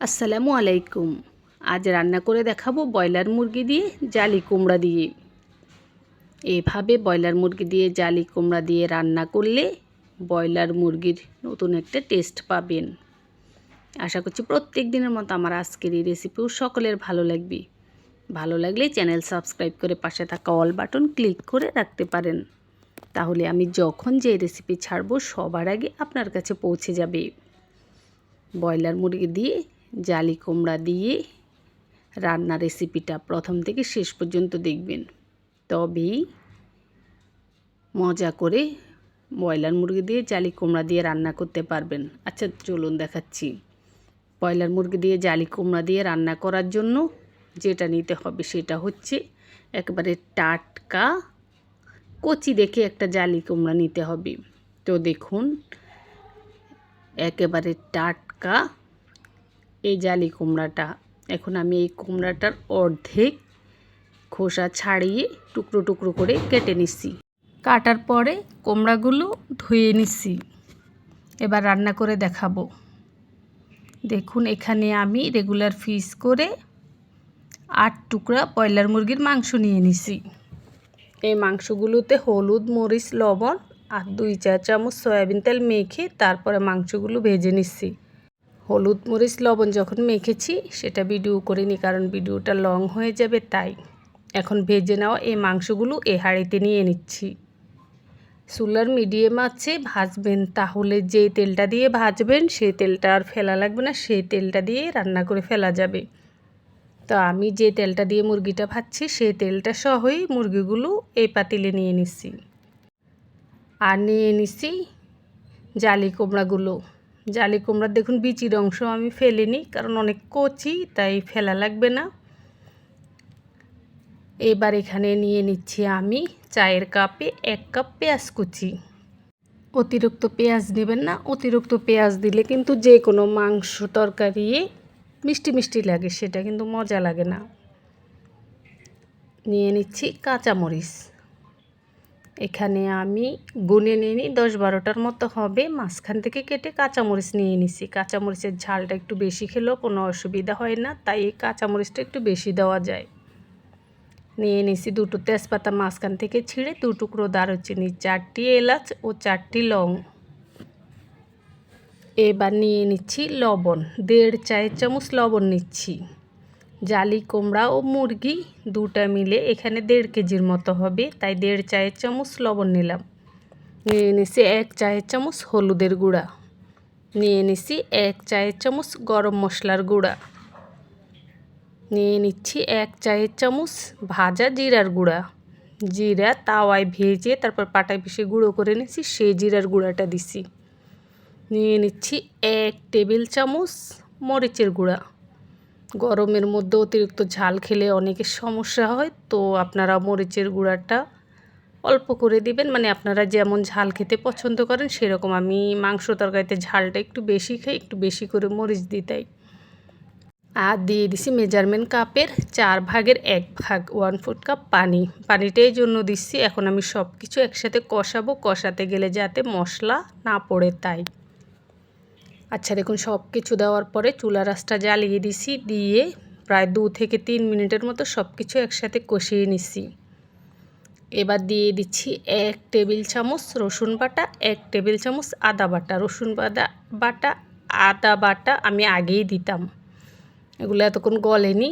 আসসালামু আলাইকুম। আজ রান্না করে দেখাবো ব্রয়লার মুরগি দিয়ে জালি কুমড়া দিয়ে। এভাবে ব্রয়লার মুরগি দিয়ে জালি কুমড়া দিয়ে রান্না করলে ব্রয়লার মুরগির নতুন একটা টেস্ট পাবেন। আশা করছি প্রত্যেক দিনের মতো আমার আজকের এই রেসিপিও সকলের ভালো লাগবে। ভালো লাগলে চ্যানেল সাবস্ক্রাইব করে পাশে থাকা অল বাটন ক্লিক করে রাখতে পারেন। তাহলে আমি যখন যে রেসিপি ছাড়বো সবার আগে আপনার কাছে পৌঁছে যাবে। ব্রয়লার মুরগি দিয়ে জালি কুমড়া দিয়ে রান্না রেসিপিটা প্রথম থেকে শেষ পর্যন্ত দেখবেন। তবেই মজা করে ব্রয়লার মুরগি দিয়ে জালি কুমড়া দিয়ে রান্না করতে পারবেন। আচ্ছা চলুন দেখাচ্ছি। ব্রয়লার মুরগি দিয়ে জালি কুমড়া দিয়ে রান্না করার জন্য যেটা নিতে হবে সেটা হচ্ছে একবারে টাটকা কচি দেখে একটা জালি কুমড়া নিতে হবে। তো দেখুন, একেবারে টাটকা এই জালি কুমড়াটা। এখন আমি এই কুমড়াটার অর্ধেক খোসা ছাড়িয়ে টুকরো টুকরো করে কেটে নিচ্ছি। কাটার পরে কুমড়াগুলো ধুয়ে নিচ্ছি। এবার রান্না করে দেখাবো। দেখুন, এখানে আমি রেগুলার ফিস করে আট টুকরা ব্রয়লার মুরগির মাংস নিয়ে নিছি এই মাংসগুলোতে হলুদ, মরিচ, লবণ আর দুই চা চামচ সয়াবিন তেল মেখে তারপরে মাংসগুলো ভেজে নিচ্ছি। হলুদ মরিচ লবণ যখন মেখেছি সেটা ভিডিও করিনি কারণ ভিডিওটা লং হয়ে যাবে তাই। এখন ভেজে নেওয়া এই মাংসগুলো এ হাঁড়িতে নিয়ে নিচ্ছি। চুলার মিডিয়াম আছে, ভাজবেন তাহলে যেই তেলটা দিয়ে ভাজবেন সেই তেলটা আর ফেলা লাগবে না, সেই তেলটা দিয়ে রান্না করে ফেলা যাবে। তো আমি যে তেলটা দিয়ে মুরগিটা ভাজছি সেই তেলটা সহই মুরগিগুলো এই পাতিলে নিয়ে নিচ্ছি। আর নিয়ে নিচ্ছি জালি কুমড়াগুলো। জালি কুমড়া, দেখুন বিচির অংশ আমি ফেলিনি, কারণ অনেক কচি, তাই ফেলা লাগবে না। এবার এখানে নিয়ে নিচ্ছি আমি চায়ের কাপে এক কাপ পেঁয়াজ কুচি। অতিরিক্ত পেঁয়াজ নেবেন না, অতিরিক্ত পেঁয়াজ দিলে কিন্তু যে কোনো মাংস তরকারি মিষ্টি মিষ্টি লাগে, সেটা কিন্তু মজা লাগে না। নিয়ে নিচ্ছি কাঁচামরিচ। এখানে আমি গুনে নিয়ে নিই, দশ বারোটার মতো হবে। মাঝখান থেকে কেটে কাঁচামরিচ নিয়ে নিছি। কাঁচামরিচের ঝালটা একটু বেশি খেলেও কোনো অসুবিধা হয় না, তাই এই কাঁচামরিচটা একটু বেশি দেওয়া যায়। নিয়ে নিছি দুটো তেজপাতা মাঝখান থেকে ছিঁড়ে দু টুকরো দারুচিনি, চারটি এলাচ ও চারটি লং। এবার নিয়ে নিচ্ছি লবণ, দেড় চায়ের চামচ লবণ নিচ্ছি। জালি, কুমড়া ও মুরগি দুটা মিলে এখানে দেড় কেজির মতো হবে। তাই দেড় চায়ের চামচ লবণ নিলাম। নিয়ে নিছি এক চায়ের চামচ হলুদের গুঁড়া। নিয়ে নিছি এক চায়ের চামচ গরম মশলার গুঁড়া। নিয়ে নিচ্ছি এক চায়ের চামচ ভাজা জিরার গুঁড়া। জিরা তাওয়ায় ভেজে তারপর পাটায় পিষে গুঁড়ো করে নিচ্ছি সেই জিরার গুঁড়াটা দিছি। নিয়ে নিচ্ছি এক টেবিল চামচ মরিচের গুঁড়া। গরমের মধ্যে অতিরিক্ত ঝাল খেলে অনেকের সমস্যা হয়, তো আপনারা মরিচের গুঁড়াটা অল্প করে দিবেন। মানে আপনারা যেমন ঝাল খেতে পছন্দ করেন, সেরকম আমি মাংস তরকারিতে ঝালটা একটু বেশি খাই, একটু বেশি করে মরিচ দিতাই আর দিয়ে দিছি মেজারমেন্ট কাপের চার ভাগের এক ভাগ ওয়ান ফুট কাপ পানি। পানিটা এই জন্য দিচ্ছি, এখন আমি সব কিছু একসাথে কষাবো। কষাতে গেলে যাতে মশলা না পড়ে তাই। আচ্ছা দেখুন সব কিছু দেওয়ার পরে চুলা রাসটা জ্বালিয়ে দিছি, দিয়ে প্রায় দু থেকে তিন মিনিটের মতো সব কিছু একসাথে কষিয়ে নিছি। এবার দিয়ে দিচ্ছি এক টেবিল চামচ রসুন বাটা, এক টেবিল চামচ আদা বাটা। রসুন বাদা, বাটা, আদা বাটা আমি আগেই দিতাম। এগুলো এতক্ষণ গলেনি,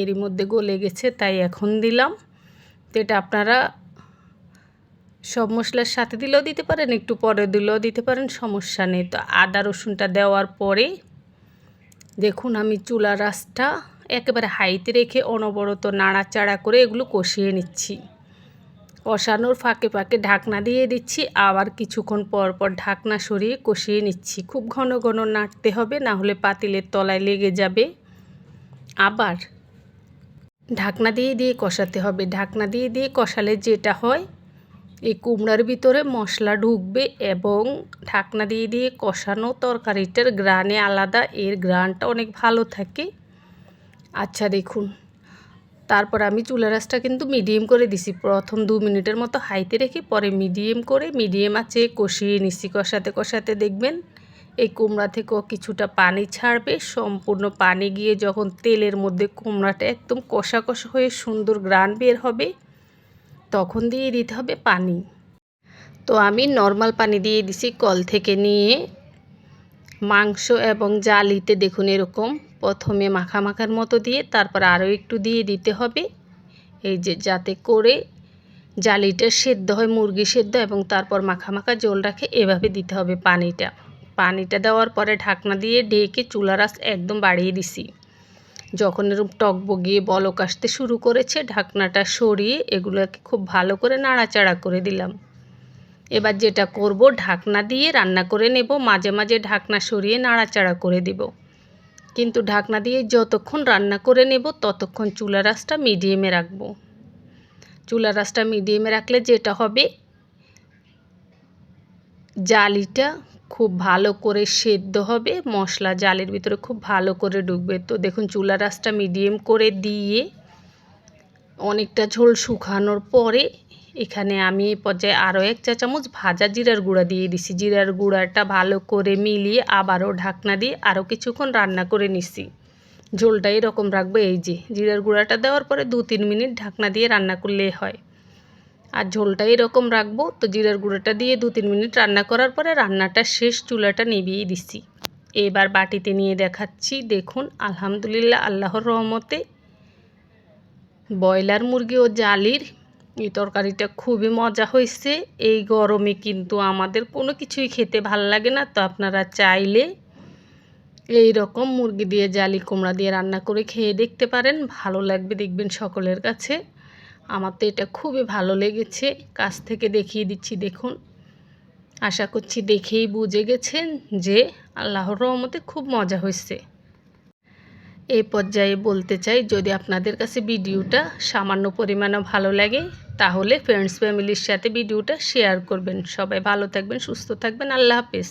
এরই মধ্যে গলে গেছে, তাই এখন দিলাম। তো এটা আপনারা সব মশলার সাথে দিলেও দিতে পারেন, একটু পরে দিলেও দিতে পারেন, সমস্যা নেই। তো আদা, রসুনটা দেওয়ার পরে দেখুন আমি চুলা রাসটা একেবারে হাইতে রেখে অনবরত নাড়াচাড়া করে এগুলো কষিয়ে নিচ্ছি। কষানোর ফাঁকে ফাঁকে ঢাকনা দিয়ে দিচ্ছি, আবার কিছুক্ষণ পর পর ঢাকনা সরিয়ে কষিয়ে নিচ্ছি। খুব ঘন ঘন নাড়তে হবে, না হলে পাতিলের তলায় লেগে যাবে। আবার ঢাকনা দিয়ে দিয়ে কষাতে হবে। ঢাকনা দিয়ে দিয়ে কষালে যেটা হয় এই কুমড়ার ভিতরে মশলা ঢুকবে এবং ঢাকনা দিয়ে দিয়ে কষানো তরকারিটার গ্রানে আলাদা, এর গ্রানটা অনেক ভালো থাকে। আচ্ছা দেখুন। তারপর আমি চুলা রাসটা কিন্তু মিডিয়াম করে দিছি। প্রথম দু মিনিটের মতো হাইতে রেখে পরে মিডিয়াম করে মিডিয়াম আছে কষিয়ে নিচ্ছি কষাতে কষাতে দেখবেন এই কুমড়া থেকেও কিছুটা পানি ছাড়বে। সম্পূর্ণ পানি গিয়ে যখন তেলের মধ্যে কুমড়াটা একদম কষা কষা হয়ে সুন্দর গ্রান বের হবে তখন দিয়ে দিতে হবে পানি। তো আমি নর্মাল পানি দিয়ে দিছি, কল থেকে নিয়ে মাংস এবং জালিতে দেখুন এরকম। প্রথমে মাখা মাখার মতো দিয়ে তারপর আরও একটু দিয়ে দিতে হবে। এই যে যাতে করে জালিটা সেদ্ধ হয়, মুরগি সেদ্ধ এবং তারপর মাখা মাখা জল রাখে, এভাবে দিতে হবে পানিটা। পানিটা দেওয়ার পরে ঢাকনা দিয়ে ঢেকে চুলার একদম বাড়িয়ে দিছি। যখন এরকম টক বগিয়ে বলক আসতে শুরু করেছে, ঢাকনাটা সরিয়ে এগুলোকে খুব ভালো করে নাড়াচাড়া করে দিলাম। এবার যেটা করব, ঢাকনা দিয়ে রান্না করে নেব, মাঝে মাঝে ঢাকনা সরিয়ে নাড়াচাড়া করে দিব। কিন্তু ঢাকনা দিয়ে যতক্ষণ রান্না করে নেব, ততক্ষণ চুলা রাসটা মিডিয়ামে রাখব। চুলা রাসটা মিডিয়ামে রাখলে যেটা হবে, জালিটা খুব ভালো করে সেদ্ধ হবে, মশলা জালের ভিতরে খুব ভালো করে ঢুকবে তো দেখুন, চুলা রাসটা মিডিয়াম করে দিয়ে অনেকটা ঝোল শুকানোর পরে এখানে আমি এই পর্যায়ে আরও এক চা চামচ ভাজা জিরার গুঁড়া দিয়ে দিছি। জিরার গুঁড়াটা ভালো করে মিলিয়ে আবারও ঢাকনা দিয়ে আরও কিছুক্ষণ রান্না করে নিছি। ঝোলটা এরকম রাখব, এই যে জিরার গুঁড়াটা দেওয়ার পরে দু তিন মিনিট ঢাকনা দিয়ে রান্না করলে হয়। আর ঝোলটা এরকম রাখব। তো জিরার গুঁড়োটা দিয়ে দু তিন মিনিট রান্না করার পরে রান্নাটা শেষ চুলাটা নিভিয়ে দিছি। এবার বাটিতে নিয়ে দেখাচ্ছি, দেখুন, আলহামদুলিল্লাহ, আল্লাহর রহমতে। ব্রয়লার মুরগি ও জালির, এই তরকারিটা খুবই মজা হয়েছে। এই গরমে কিন্তু আমাদের কোনো কিছুই খেতে ভালো লাগে না। তো আপনারা চাইলে এই রকম মুরগি দিয়ে, জালি কুমড়া দিয়ে রান্না করে খেয়ে দেখতে পারেন। ভালো লাগবে দেখবেন সকলের কাছে। আমার তো এটা খুবই ভালো লেগেছে। কাছ থেকে দেখিয়ে দিচ্ছি, দেখুন। আশা করছি দেখেই বুঝে গেছেন যে আল্লাহর রহমতে খুব মজা হয়েছে। এই পর্যায়ে বলতে চাই, যদি আপনাদের কাছে ভিডিওটা সামান্য পরিমাণও ভালো লাগে, তাহলে ফ্রেন্ডস ফ্যামিলির সাথে ভিডিওটা শেয়ার করবেন। সবাই ভালো থাকবেন, সুস্থ থাকবেন। আল্লাহ হাফেজ।